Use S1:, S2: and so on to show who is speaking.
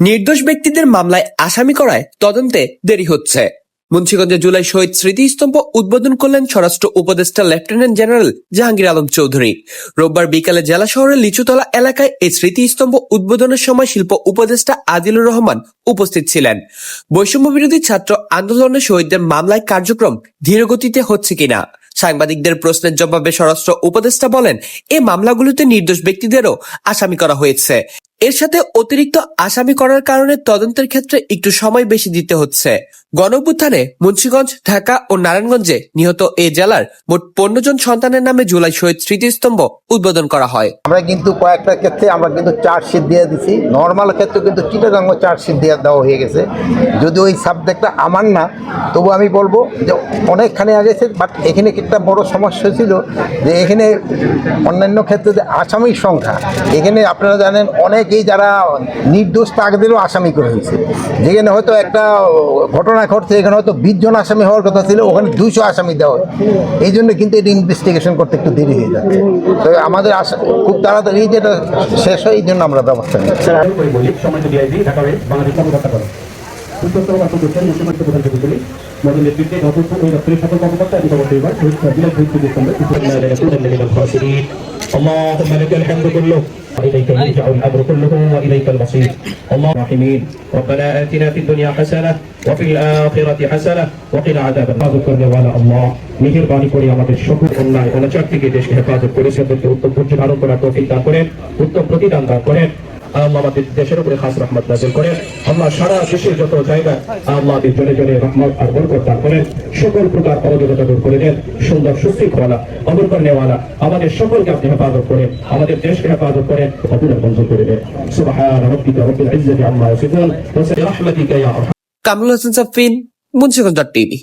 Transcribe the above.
S1: নির্দোষ ব্যক্তিদের মামলায় আসামি করায় তদন্তে দেরি হচ্ছে। মুন্সিগঞ্জে জুলাই শহীদ স্মৃতিস্তম্ভ উদ্বোধন করলেন স্বরাষ্ট্র উপদেষ্টা লেফটেন্যান্ট জেনারেল জাহাঙ্গীর আলম চৌধুরী। রোববার বিকালে জেলা শহরের লিচুতলা এলাকায় এই স্মৃতিস্তম্ভ উদ্বোধনের সময় শিল্প উপদেষ্টা আদিলুর রহমান উপস্থিত ছিলেন। বৈষম্য বিরোধী ছাত্র আন্দোলনের শহীদদের মামলায় কার্যক্রম ধীরগতিতে হচ্ছে কিনা? সাংবাদিকদের প্রশ্নের জবাবে স্বরাষ্ট্র উপদেষ্টা বলেন, এ মামলাগুলোতে নির্দোষ ব্যক্তিদেরও আসামি করা হয়েছে। এর সাথে অতিরিক্ত আসামি করার কারণে তদন্তের ক্ষেত্রে একটু সময় বেশি দিতে হচ্ছে। গণঅভ্যুত্থানে মুন্সীগঞ্জ, ঢাকা ও নারায়ণগঞ্জে নিহত এই জেলার মোট পনেরো জন সন্তানের নামে জুলাই শহীদ স্মৃতিস্তম্ভ উদ্বোধন করা হয়।
S2: আমরা কিন্তু কয়েকটা ক্ষেত্রে আমরা কিন্তু চার্জশিট দিয়ে দিছি। নর্মাল ক্ষেত্রে কিন্তু চিটাগাঙ্গ চার্জশিট দিয়ে দেওয়া হয়ে গেছে। যদি ওই সাবজেক্টটা আমার না, তবু আমি বলব যে অনেকখানি আগেছে বাট এখানে একটা বড় সমস্যা ছিল যে এখানে অন্যান্য ক্ষেত্রে যে আসামির সংখ্যা, এখানে আপনারা জানেন অনেকেই যারা নির্দোষ তাকদেরও আসামি করে হয়েছে। যেখানে হয়তো একটা ঘটনা ঘটছে, এখানে হয়তো বিশ জন আসামি হওয়ার কথা ছিল, ওখানে দুইশো আসামি দেওয়া। এই জন্য কিন্তু এটা ইনভেস্টিগেশন করতে একটু দেরি হয়ে যাচ্ছে। তো আমাদের আশা, খুব তাড়াতাড়ি যেটা শেষ হয়, এই জন্য আমরা ব্যবস্থা নিচ্ছি।
S3: নেতৃত্বে সকল কর্মকর্তা এবং اللهم لك الحمد كله وإليك يرجع الأمر كله وإليك المصير اللهم الراحمين ربنا آتنا في الدنيا حسنة وفي الآخرة حسنة وقنا عذاب النار করবে ওয়ালা আল্লাহ মেহেরবানি করে আমাদের সকল অন্যায় অনাচার থেকে দেশকে হেফাজত করে সেদেরকে উত্তম ধৈর্য ধারণ করার তৌফিক দান করেন উত্তম প্রতিদান দান করেন আমাদের দেশের উপরে খাস রহমত নাজিল করেন। আল্লাহ সারা দেশের যত জায়গা, আল্লাহ আমাদের জনে জনে রহমত আর বরকত দান করেন। সকল প্রকার দূর করে দেন। সুন্দর সুশৃঙ্খলা অবরকর নেওয়ালা, আমাদের সকলকে আপনি হেফাজত করেন, আমাদের দেশকে হেফাজত করেন করে দেন। সুবহান রাব্বিকা রাব্বিল ইজ্জাতি আম্মা ইয়াসিফুন। ওয়া ইয়া
S1: কামরুল হাসান সাফিন, মুন্সিগঞ্জ টিভি।